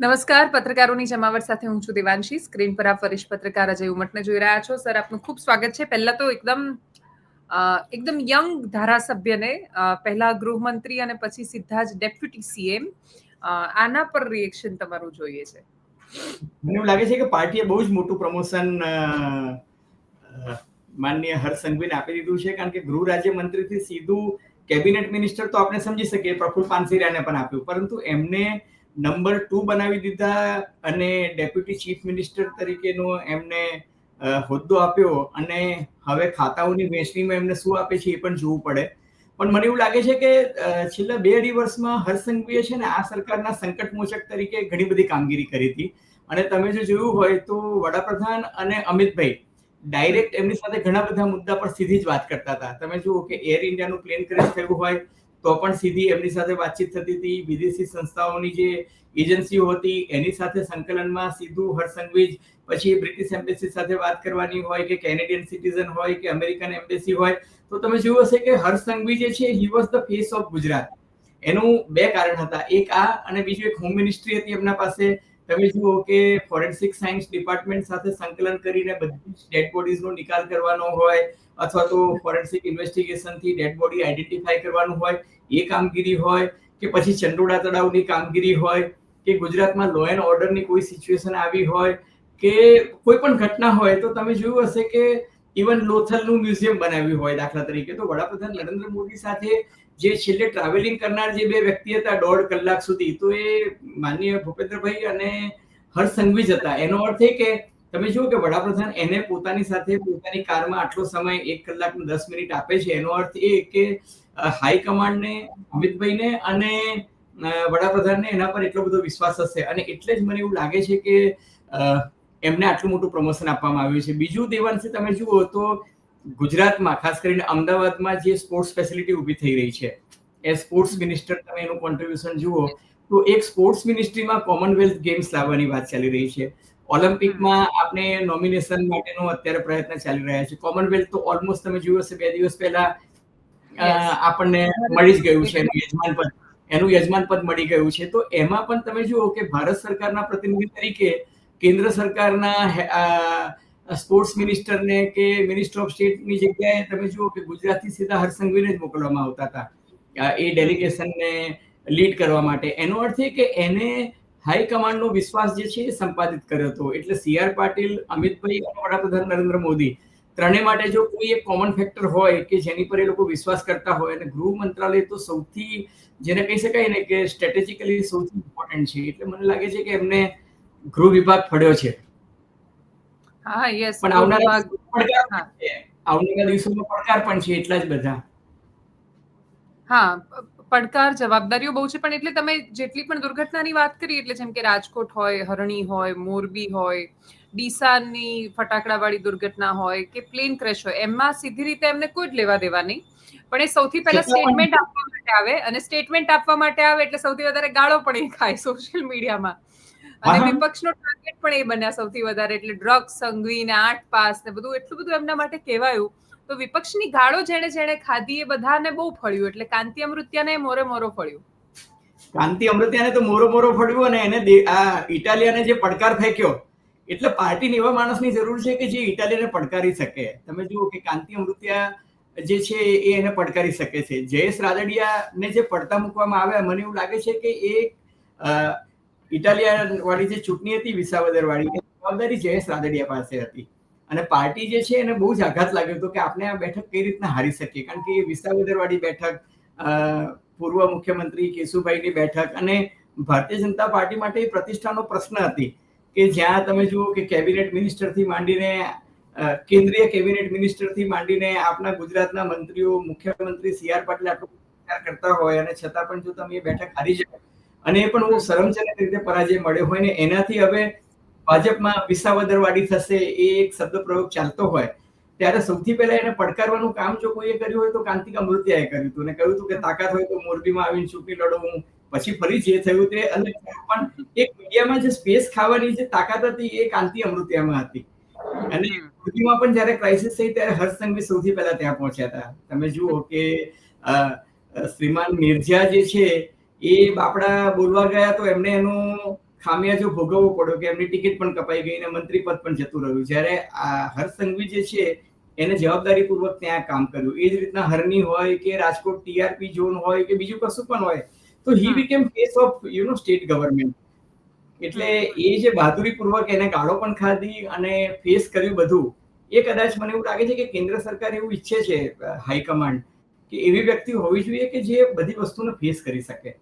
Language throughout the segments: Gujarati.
નમસ્કાર, પત્રકારોની જમાવટ સાથે હું છું દેવાંશી. સ્ક્રીન પર આપ વરિષ્ઠ પત્રકાર અજય ઉમટને જોઈ રહ્યા છો. સર, આપનું ખૂબ સ્વાગત છે. પહેલા તો એકદમ એકદમ યંગ ધારાસભ્યને પહેલા ગૃહમંત્રી અને પછી સીધા જ ડેપ્યુટી સીએમ આના પર રિએક્શન તમારું જોઈએ છે. મને એવું લાગે છે કે પાર્ટીએ બહુ જ મોટું પ્રમોશન માનનીય હર્ષ સંઘવીને આપી દીધું છે. કારણ કે ગૃહ રાજ્યમંત્રીથી સીધું કેબિનેટ મિનિસ્ટર તો આપણે સમજી શકીએ પ્રફુલ પાનસેરિયાને પણ આપ્યું. પરંતુ એમને નંબર ટુ બનાવી દીધા અને ડેપ્યુટી ચીફ મિનિસ્ટર તરીકેનો એમને હોદ્દો આપ્યો અને હવે ખાતાઓની વહેંચણીમાં એમને શું આપે છે એ પણ જોવું પડે. પણ મને એવું લાગે છે કે છેલ્લા બે અઢી વર્ષમાં હર્ષ છે ને આ સરકારના સંકટ મોચક તરીકે ઘણી બધી કામગીરી કરી હતી. અને તમે જો જોયું હોય તો વડાપ્રધાન અને અમિતભાઈ ડાયરેક્ટ એમની સાથે ઘણા બધા મુદ્દા પર સીધી જ વાત કરતા હતા. તમે જુઓ કે એર ઇન્ડિયાનું પ્લેન ક્રેશ થયું હોય તો પણ સીધી એમની સાથે વાતચીત થતી હતી. વિદેશી સંસ્થાઓની જે એજન્સીઓ હતી, એની સાથે સંકલનમાં સીધું હર્ષ પછી બ્રિટિશ એમ્બેસી સાથે વાત કરવાની હોય કે કેનેડિયન સિટીઝન હોય કે અમેરિકન એમ્બેસી હોય, તો તમે જોયું હશે કે હર્ષ જે છે he was the face of Gujarat. એનું બે કારણ હતા. એક આ અને બીજું એક હોમ મિનિસ્ટ્રી હતી એમના પાસે. તમે જુઓ કે ફોરેન્સિક સાયન્સ ડિપાર્ટમેન્ટ સાથે સંકલન કરીને બધી જ ડેડ બોડીઝનો નિકાલ કરવાનો હોય અથવા તો ફોરેન્સિક ઇન્વેસ્ટિગેશનથી ડેડ બોડી આઈડેન્ટિફાઈ કરવાનું હોય, એ કામગીરી હોય, કે પછી ચંડોળા તળાવની કામગીરી હોય, કે ગુજરાતમાં લો એન્ડ ઓર્ડરની કોઈ સિચ્યુએશન આવી હોય, કે કોઈ પણ ઘટના હોય, તો તમે જોયું હશે કે ઇવન લોથલનું મ્યુઝિયમ બનાવ્યું હોય દાખલા તરીકે. તો વડાપ્રધાન નરેન્દ્ર મોદી સાથે જે છેલ્લે ટ્રાવેલિંગ કરનાર જે બે વ્યક્તિ હતા, દોઢ કલાક સુધી, તો એ માનનીય ભૂપેન્દ્રભાઈ અને હર્ષ સંઘવી જ હતા. એનો અર્થ એ કે તમે જુઓ કે વડાપ્રધાન એને પોતાની સાથે પોતાની કારમાં આટલો સમય એક કલાક દસ મિનિટ આપે છે, એનો અર્થ એ કે હાઈકમાન્ડને અમિતભાઈને અને વડાપ્રધાનને એના પર એટલો બધો વિશ્વાસ હશે. અને એટલે જ મને એવું લાગે છે કે એમને આટલું મોટું પ્રમોશન આપવામાં આવ્યું છે. બીજું દેવાંશી તમે જુઓ તો ગુજરાતમાં, ખાસ કરીને અમદાવાદમાં જે સ્પોર્ટ્સ ફેસિલિટી ઊભી થઈ રહી છે, એ સ્પોર્ટ્સ મિનિસ્ટર તમે એનું કોન્ટ્રીબ્યુશન જુઓ, તો એક સ્પોર્ટ્સ મિનિસ્ટ્રીમાં કોમનવેલ્થ ગેમ્સ લાવવાની વાત ચાલી રહી છે. ઓલિમ્પિકમાં આપણે નોમિનેશન માટેનો અત્યારે પ્રયત્ન ચાલી રહ્યા છે. કોમનવેલ્થ તો ઓલમોસ્ટ તમે જોયું હશે બે દિવસ પહેલા આપણને મળી જ ગયું છે એનું યજમાન પદ. એનું યજમાન પદ મળી ગયું છે. તો એમાં પણ તમે જુઓ કે ભારત સરકારના પ્રતિનિધિ તરીકે કેન્દ્ર સરકારના સ્પોર્ટ્સ મિનિસ્ટરને કે મિનિસ્ટર ઓફ સ્ટેટની જગ્યાએ તમે જુઓ કે ગુજરાતથી સીધા હર્ષ સંઘવીને જ મોકલવામાં આવતા હતા. એ ડેલિગેશનને લીડ કરવા માટે. એનો અર્થ એ કે એને હાઈ કમાન્ડનો વિશ્વાસ જે છે એ સંપાદિત કર્યો હતો. એટલે સીઆર પાટીલ અમિતભાઈ અને વડાપ્રધાન નરેન્દ્ર મોદી ત્રણેય માટે જો કોઈ એક કોમન ફેક્ટર હોય કે જેની પર એ લોકો વિશ્વાસ કરતા હોય અને ગૃહ મંત્રાલય તો સૌથી જેને કહી શકાય ને કે સ્ટ્રેટેજિકલી સૌથી ઇમ્પોર્ટન્ટ છે. એટલે મને લાગે છે કે એમને ગૃહ વિભાગ ફળ્યો છે. હા યસ પણ આવનારા આવનારા દિવસોમાં પડકાર પણ છે એટલા જ બધા. હા પડકાર જવાબદારીઓ બહુ છે પણ એટલે તમે જેટલી પણ દુર્ઘટનાની વાત કરી એટલે જેમ કે રાજકોટ હોય હરણી હોય મોરબી હોય ડીસાની ફટાકડાવાળી દુર્ઘટના હોય કે પ્લેન ક્રેશ હોય એમાં સીધી રીતે એમને કોઈ જ લેવા દેવા નહીં. પણ એ સૌથી પહેલા સ્ટેટમેન્ટ આપવા માટે આવે અને સ્ટેટમેન્ટ આપવા માટે આવે એટલે સૌથી વધારે ગાળો પણ એ ખાય સોશિયલ મીડિયામાં. અને વિપક્ષનો ટાર્ગેટ પણ એ બન્યા સૌથી વધારે એટલે ડ્રગ્સ સંઘવીને આઠ પાસ ને બધું એટલું બધું એમના માટે કહેવાયું. તો વિપક્ષની ગાળો જેણે જેણે ખાધી એ બધાને બહુ ફળ્યું, એટલે કાંતિ અમૃત્યાને મોરે મોરો ફળ્યું. કાંતિ અમૃત્યાને તો મોરો મોરો ફળ્યું અને એને આ ઇટાલિયાને જે પડકાર ફેંક્યો, એટલે પાર્ટીને એવા માણસની જરૂર છે કે જે ઇટાલિયાને પડકારી શકે. તમે જુઓ કે કાંતિ અમૃતિયા જે છે એ એને પડકારી શકે છે. જયેશ રાદડિયાને જે પડતા મૂકવામાં આવ્યા, મને એવું લાગે છે કે એ ઇટાલિયા વાળી જે ચૂંટણી હતી વિસાવદર વાળી જવાબદારી જયેશ રાદડિયા પાસે હતી. અને પાર્ટી જે છે એને બહુ જ આઘાત લાગ્યો હતો કે આપણે આ બેઠક કઈ રીતના હારી શકીએ? કારણ કે એ વિસાવદરવાળી બેઠક પૂર્વ મુખ્યમંત્રી કેશુભાઈની બેઠક અને ભારતીય જનતા પાર્ટી માટે એ પ્રતિષ્ઠાનો પ્રશ્ન હતી કે જ્યાં તમે જુઓ કે કેબિનેટ મિનિસ્ટરથી માંડીને કેન્દ્રીય કેબિનેટ મિનિસ્ટરથી માંડીને આપના ગુજરાતના મંત્રીઓ, મુખ્યમંત્રી સી આર પાટીલ આટલો પ્રચાર કરતા હોય અને છતાં પણ જો તમે એ બેઠક હારી જાય અને એ પણ બહુ શરમજનક રીતે પરાજય મળ્યો હોય ને એનાથી હવે ભાજપમાં વિસાવદરવાડી થશે એ એક શબ્દ પ્રયોગ ચાલતો હોય ત્યારે સૌથી પહેલા એને પડકારવાનું કામ જો કોઈએ કર્યું હોય તો કાંતિકા મૂર્તિયાએ કર્યું હતું અને કહ્યું હતું કે તાકાત હોય તો મોરબીમાં આવીને ચૂંટણી લડો હું પછી ફરી જે થયું તે અલગ પણ એક મીડિયામાં જે સ્પેસ ખાવાની જે તાકાત હતી એ કાંતિ અમૃતિયામાં હતી. અને મોરબીમાં પણ જ્યારે ક્રાઇસિસ થઈ ત્યારે હર્ષ સંઘવી સૌથી પહેલા ત્યાં પહોંચ્યા હતા. તમે જુઓ કે શ્રીમાન મિર્ઝા જે છે એ બાપડા બોલવા ગયા તો એમને એનું ખામિયાજો ભોગવવો પડ્યો કે એમની ટિકિટ પણ કપાઈ ગઈ અને મંત્રી પદ પણ જતું રહ્યું. જ્યારે આ હર્ષ સંઘવી જે છે એને જવાબદારીપૂર્વક ત્યાં કામ કર્યું. એ જ રીતના હરની હોય કે રાજકોટ ટીઆરપી ઝોન હોય કે બીજું કશું પણ હોય તો he. Became face of you know state government એટલે એ જે બહાદુરીપૂર્વક એને ગાળો પણ ખાધી અને ફેસ કર્યું બધું એ કદાચ મને એવું લાગે છે કે કેન્દ્ર સરકાર એવું ઈચ્છે છે હાઈકમાન્ડ કે એવી વ્યક્તિ હોવી જોઈએ કે જે બધી વસ્તુને ફેસ કરી શકે.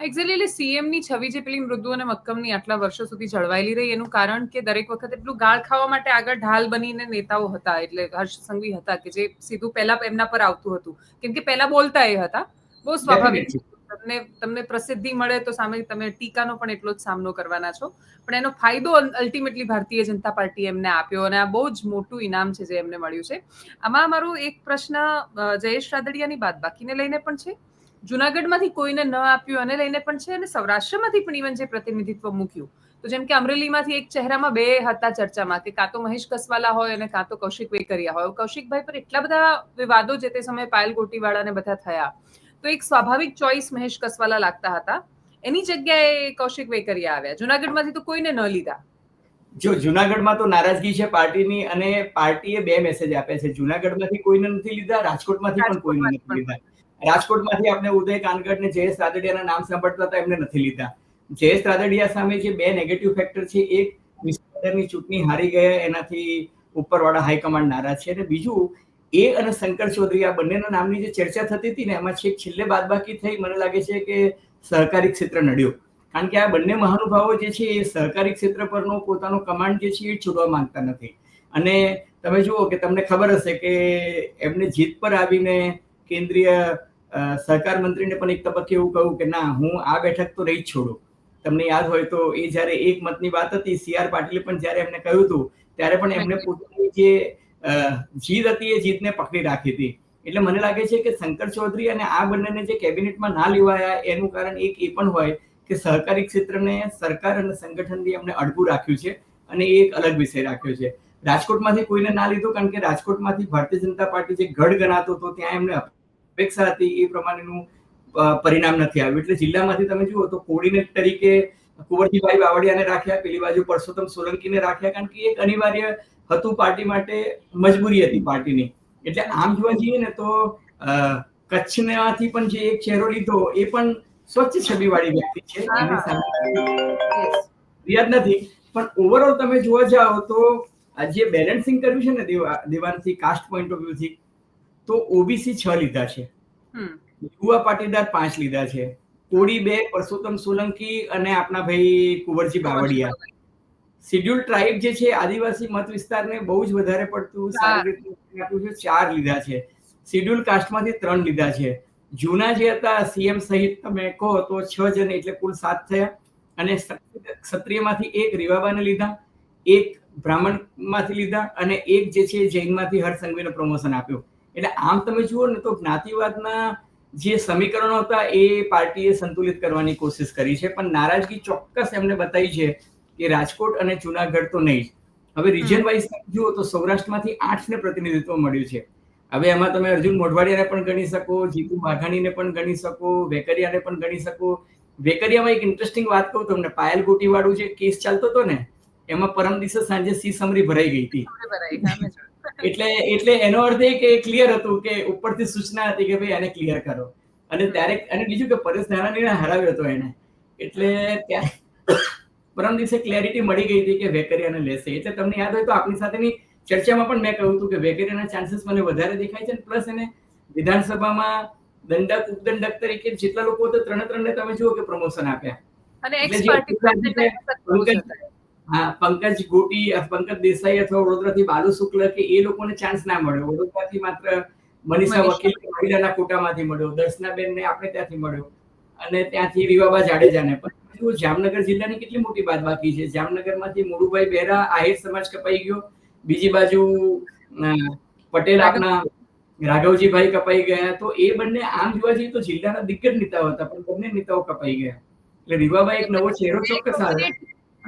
એક્ઝેક્ટલી એટલે સીએમની છબી જે પેલી મૃદુ અને મક્કમની આટલા વર્ષો સુધી જળવાયેલી રહી એનું કારણ કે દરેક વખત એટલું ગાળ ખાવા માટે આગળ ઢાલ બનીને નેતાઓ હતા એટલે હર્ષ સંઘવી હતા કે જે સીધું પહેલા એમના પર આવતું હતું. કેમ કે પહેલા બોલતા એ હતા. બહુ સ્વાભાવિક. તમને તમને પ્રસિદ્ધિ મળે તો સામે તમે ટીકાનો પણ એટલો જ સામનો કરવાના છો. પણ એનો ફાયદો અલ્ટિમેટલી ભારતીય જનતા પાર્ટી એમને આપ્યો અને આ બહુ જ મોટું ઇનામ છે જે એમને મળ્યું છે. આમાં મારું એક પ્રશ્ન જયેશ રાદડિયાની બાદ બાકીને લઈને પણ છે? જુનાગઢમાંથી કોઈને ન આપ્યું અને લઈને પણ છે અને સૌરાષ્ટ્રમાંથી પણ ઇવન જે પ્રતિનિધિત્વ મૂક્યું. તો જેમ કે અમરેલીમાંથી એક ચહેરામાં બે હતા ચર્ચામાં કે કાં તો મહેશ કસવાલા હોય અને કાં તો કૌશિક વેકરિયા હોય. કૌશિકભાઈ પર એટલા બધા વિવાદો જે તે સમયે પાયલ ગોટીવાળાને બધા થયા. તો એક સ્વાભાવિક ચોઈસ મહેશ કસવાલા લાગતા હતા. એની જગ્યાએ કૌશિક વેકરિયા આવ્યા. જુનાગઢમાંથી તો કોઈને ન લીધા. જો જુનાગઢમાં તો નારાજગી છે પાર્ટીની અને પાર્ટીએ બે મેસેજ આપ્યા છે. જુનાગઢમાંથી કોઈને નથી લીધા રાજકોટમાંથી પણ કોઈને નથી લીધા. રાજકોટમાંથી આપણે ઉદય કાનગડ ને જયેશ રાદડિયાના નામ સાંભળતા હતા, એમને નથી લીધા. જયેશ રાદડિયા સામે જે બે નેગેટિવ ફેક્ટર છે, એક વિસ્તારની ચૂંટણી હારી ગયા, એનાથી ઉપરવાળા હાઈકમાન્ડ નારાજ છે. અને બીજું, એ અને શંકર ચૌધરી આ બંનેના નામની જે ચર્ચા થતી હતી ને, એમાં છેક છેલ્લે બાદબાકી થઈ, મને લાગે છે કે સહકારી ક્ષેત્ર નડ્યો. કારણ કે આ બંને મહાનુભાવો જે છે, એ સહકારી ક્ષેત્ર પરનો પોતાનો કમાન્ડ જે છે, એ છોડવા માંગતા નથી. અને તમે જુઓ કે તમને ખબર હશે કે એમને જીત પર આવીને કેન્દ્રીય સહકાર મંત્રીને પણ એક તબક્કે એવું કહ્યું કે ના હું આ બેઠક તો રહી જ છોડું. તમને યાદ હોય તો એ જ્યારે એક મતની વાત હતી સી આર પાટીલે પણ જ્યારે એમને કહ્યું હતું ત્યારે પણ એમને પોતાની જે જીત હતી એ જીતને પકડી રાખી હતી. એટલે મને લાગે છે કે શંકર ચૌધરી અને આ બંનેને જે કેબિનેટમાં ના લેવાયા એનું કારણ એક એ પણ હોય કે સહકારી ક્ષેત્રને સરકાર અને સંગઠનથી એમને અડગું રાખ્યું છે અને એ એક અલગ વિષય રાખ્યો છે. રાજકોટમાંથી કોઈને ના લીધું કારણ કે રાજકોટમાંથી ભારતીય જનતા પાર્ટી જે ગઢ ગણાતો હતો ત્યાં એમને અપેક્ષા હતી એ પ્રમાણેનું પરિણામ નથી આવ્યું. એટલે જિલ્લામાંથી તમે જુઓ તો કોર્ડિનેટ તરીકે કુંવરજીભાઈ બાવળિયાને રાખ્યા પેલી બાજુ પરસોત્તમ સોલંકીને રાખ્યા કારણ કે એક અનિવાર્ય હતું પાર્ટી માટે મજબૂરી હતી પાર્ટીની. એટલે આમ જોવા જઈએ ને તો કચ્છમાંથી પણ જે એક ચહેરો લીધો એ પણ સ્વચ્છ છબીવાળી વ્યક્તિ છે. ફરિયાદ નથી. પણ ઓવરઓલ તમે જોવા જાઓ તો જે બેલેન્સિંગ કર્યું છે ને દેવા દેવાનથી કાસ્ટ પોઈન્ટ ઓફ વ્યૂથી તો ઓબીસી છ લીધા છે. યુવા પાટીદાર પાંચ લીધા છે. કોળી બે પરસોત્તમ સોલંકી અને આપણા ભાઈ કુંવરજી બાવળિયા. શિડ્યુલ ટ્રાઇબ જે છે આદિવાસી મત વિસ્તારને બહુ જ વધારે પડતું સારી રીતે આપ્યું છે ચાર લીધા છે. શિડ્યુલ કાસ્ટમાંથી ત્રણ લીધા છે. જૂના જે હતા સીએમ સહિત તમે કહો તો છ જણ એટલે કુલ સાત થયા. અને ક્ષત્રિયમાંથી એક રીવાબાને લીધા એક બ્રાહ્મણમાંથી લીધા અને એક જે છે જૈનમાંથી હર્ષ સંઘવીને પ્રમોશન આપ્યું. એટલે આમ તમે જુઓ ને તો જ્ઞાતિવાદના જે સમીકરણો હતા એ પાર્ટીએ સંતુલિત કરવાની કોશિશ કરી છે પણ નારાજગી ચોક્કસ એમને બતાવી છે કે રાજકોટ અને જુનાગઢ તો નહીં. હવે રિજન વાઇઝ જુઓ તો સૌરાષ્ટ્રમાંથી આઠને પ્રતિનિધિત્વ મળ્યું છે. હવે એમાં તમે અર્જુન મોઢવાડિયાને પણ ગણી શકો જીતુ વાઘાણીને પણ ગણી શકો વેકરિયાને પણ ગણી શકો. વેકરિયામાં એક ઇન્ટરેસ્ટિંગ વાત કહું તમને પાયલ ગોટી વાળું જે કેસ ચાલતો હતો ને એમાં પરમ દિવસે સાંજે સી સમરી ભરાઈ ગઈ હતી. એટલે એટલે એનો અર્થ એ કે ક્લિયર હતું કે ઉપરથી સૂચના હતી કે ભાઈ આને ક્લિયર કરો. અને ત્યારે અને બીજું કે પરેશ ધારાણીને હરાવ્યો હતો એને. એટલે ત્યાં પરમ દિવસે ક્લેરિટી મળી ગઈ હતી કે વેકરિયાને લેશે. એટલે તમને યાદ હોય તો આપણી સાથેની ચર્ચામાં પણ મેં કહ્યું હતું કે વેકરિયાના ચાન્સીસ મને વધારે દેખાય છે પ્લસ એને વિધાનસભામાં દંડક ઉપદંડક તરીકે જેટલા લોકો હતા ત્રણે ત્રણને તમે જુઓ કે પ્રમોશન આપ્યા. અને એક્સ પાર્ટી હા પંકજ ગોટી પંકજ દેસાઈ અથવા વડોદરાથી બાલુ શુક્લ કે એ લોકોને ચાન્સ ના મળ્યો. વડોદરાથી માત્ર મનીષા. વકીલ મહિલાના કોટામાંથી મળ્યો. દર્શનાબેન ને આપણે ત્યાંથી મળ્યો. અને ત્યાંથી રીવાબા જાડેજાને. પણ જામનગર જિલ્લાની કેટલી મોટી બાદ બાકી છે? જામનગરમાંથી મુળુભાઈ બેરા આહિર સમાજ કપાઈ ગયો. બીજી બાજુ પટેલ આપના રાઘવજીભાઈ કપાઈ ગયા. તો એ બંને આમ જોવા જઈએ તો જિલ્લાના દિગ્ગજ નેતાઓ હતા પણ બંને નેતાઓ કપાઈ ગયા. એટલે રીવાબાઈ એક નવો ચહેરો ચોક્કસ આવે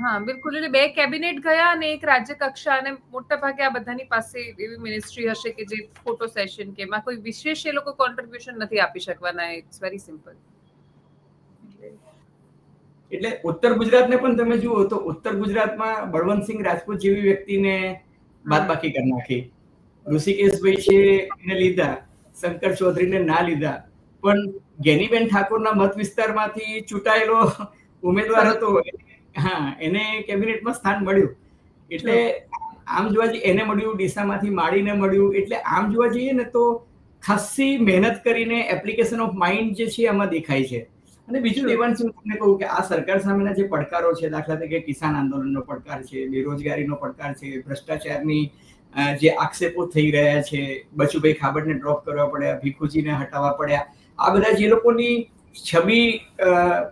હા બિલકુલ. એટલે બે કેબિનેટ ગયા અને એક રાજ્ય કક્ષા અને મોટા ભાગે આ બધાની પાસે એવી મિનિસ્ટ્રી હશે કે જે ફોટો સેશન કે એમાં કોઈ વિશેષ એ લોકો કોન્ટ્રીબ્યુશન નથી આપી શકવાના. ઇટ્સ વેરી સિમ્પલ એટલે ઉત્તર ગુજરાતને પણ તમે જુઓ તો ઉત્તર ગુજરાતમાં બળવંતસિંહ રાજપૂત જેવી વ્યક્તિને બાદબાકી કરી નાખી. ઋષિકેશભાઈ છે એને લીધા શંકર ચૌધરીને ના લીધા. પણ ગેનીબેન ઠાકોરના મત વિસ્તારમાંથી ચૂંટાયેલો ઉમેદવાર હતો. હા એને કેબિનેટમાં સ્થાન મળ્યું. એટલે આમ જોવા જઈએ એને મળ્યું ડીસામાંથી માળીને મળ્યું. એટલે આમ જોવા જઈએ ને તો ખાસ્સી મહેનત કરીને એપ્લિકેશન ઓફ માઇન્ડ જે છે એમાં દેખાય છે. અને બીજું દેવાંશ હું તમને કહું કે આ સરકાર સામેના જે પડકારો છે દાખલા તરીકે કિસાન આંદોલનનો પડકાર છે બેરોજગારીનો પડકાર છે ભ્રષ્ટાચારની જે આક્ષેપો થઈ રહ્યા છે બચુભાઈ ખાબડને ડ્રોપ કરવા પડ્યા ભીખુજીને હટાવવા પડ્યા આ બધા જે લોકોની છબી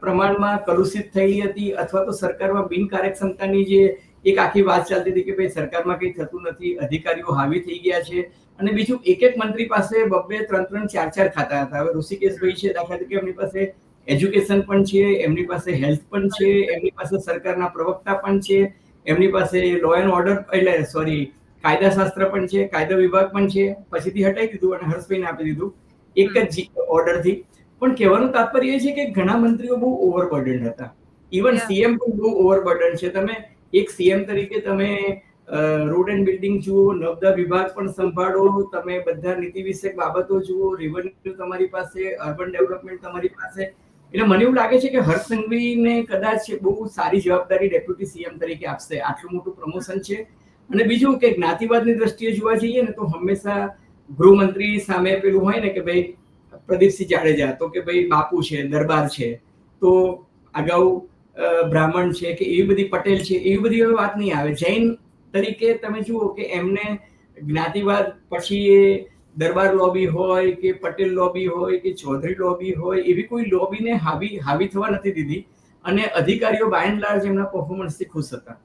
પ્રમાણમાં કલુષિત થયેલી હતી અથવા તો સરકારમાં બિનકાર્યક્ષમતાની જે એક આખી વાત ચાલતી હતી કે ભાઈ સરકારમાં કંઈ થતું નથી અધિકારીઓ હાવી થઈ ગયા છે. અને બીજું એક એક મંત્રી પાસે બબ્બે ત્રણ ત્રણ ચાર ચાર ખાતા હતા. હવે ઋષિકેશભાઈ છે દાખલા તરીકે એમની પાસે એજ્યુકેશન પણ છે એમની પાસે હેલ્થ પણ છે એમની પાસે સરકારના પ્રવક્તા પણ છે એમની પાસે લો એન્ડ ઓર્ડર એટલે સોરી કાયદાશાસ્ત્ર પણ છે કાયદા વિભાગ પણ છે. પછીથી હટાવી દીધું અને હર્ષભાઈને આપી દીધું. એક જ ઓર્ડરથી પણ કહેવાનું તાત્પર્ય એ છે કે ઘણા મંત્રીઓ બહુ ઓવરબર્ડન હતા. ઇવન સીએમ પણ બહુ ઓવરબર્ડન છે. તમે એક સીએમ તરીકે તમે રોડ એન્ડ બિલ્ડિંગ જુઓ નવદા વિભાગ પણ સંભાળો તમે બધા નીતિ વિષયક બાબતો જુઓ રેવન્યુ તમારી પાસે અર્બન ડેવલપમેન્ટ તમારી પાસે. એટલે મને એવું લાગે છે કે હર્ષ સંઘવીને કદાચ બહુ સારી જવાબદારી ડેપ્યુટી સીએમ તરીકે આપશે. આટલું મોટું પ્રમોશન છે. અને બીજું કે જ્ઞાતિવાદની દ્રષ્ટિએ જોવા જઈએ ને તો હંમેશા ગૃહમંત્રી સામે પેલું હોય ને કે ભાઈ પ્રદીપસિંહ જાડેજા તો કે ભાઈ બાપુ છે દરબાર છે તો અગાઉ બ્રાહ્મણ છે કે એવી બધી પટેલ છે એવી બધી વાત નહીં આવે. જૈન તરીકે તમે જુઓ કે એમને જ્ઞાતિવાદ પછી એ દરબાર લોબી હોય કે પટેલ લોબી હોય કે ચૌધરી લોબી હોય એવી કોઈ લોબીને હાવી હાવી થવા નથી દીધી અને અધિકારીઓ બાય એન્ડ લાર્જ એમના પરફોર્મન્સથી ખુશ હતા.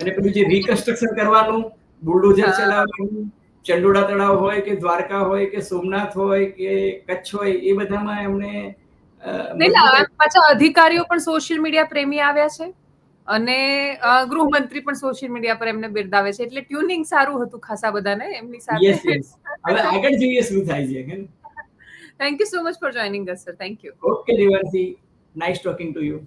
અને પેલું જે રિકન્સ્ટ્રક્શન કરવાનું બુલડોઝર ચલાવવાનું ચંડોળા તળાવ હોય કે દ્વારકા હોય કે સોમનાથ હોય કે કચ્છ હોય એ બધામાં આમ પાછા અધિકારીઓ પણ સોશિયલ મીડિયા પ્રેમી આવ્યા છે અને ગૃહમંત્રી પણ સોશિયલ મીડિયા પર એમને બિરદાવે છે. એટલે ટ્યુનિંગ સારું હતું ખાસા બધાને એમની સાથે. હવે આગળ જોઈએ શું થાય છે thank you so much for joining us sir thank you okay Devanshi nice talking to you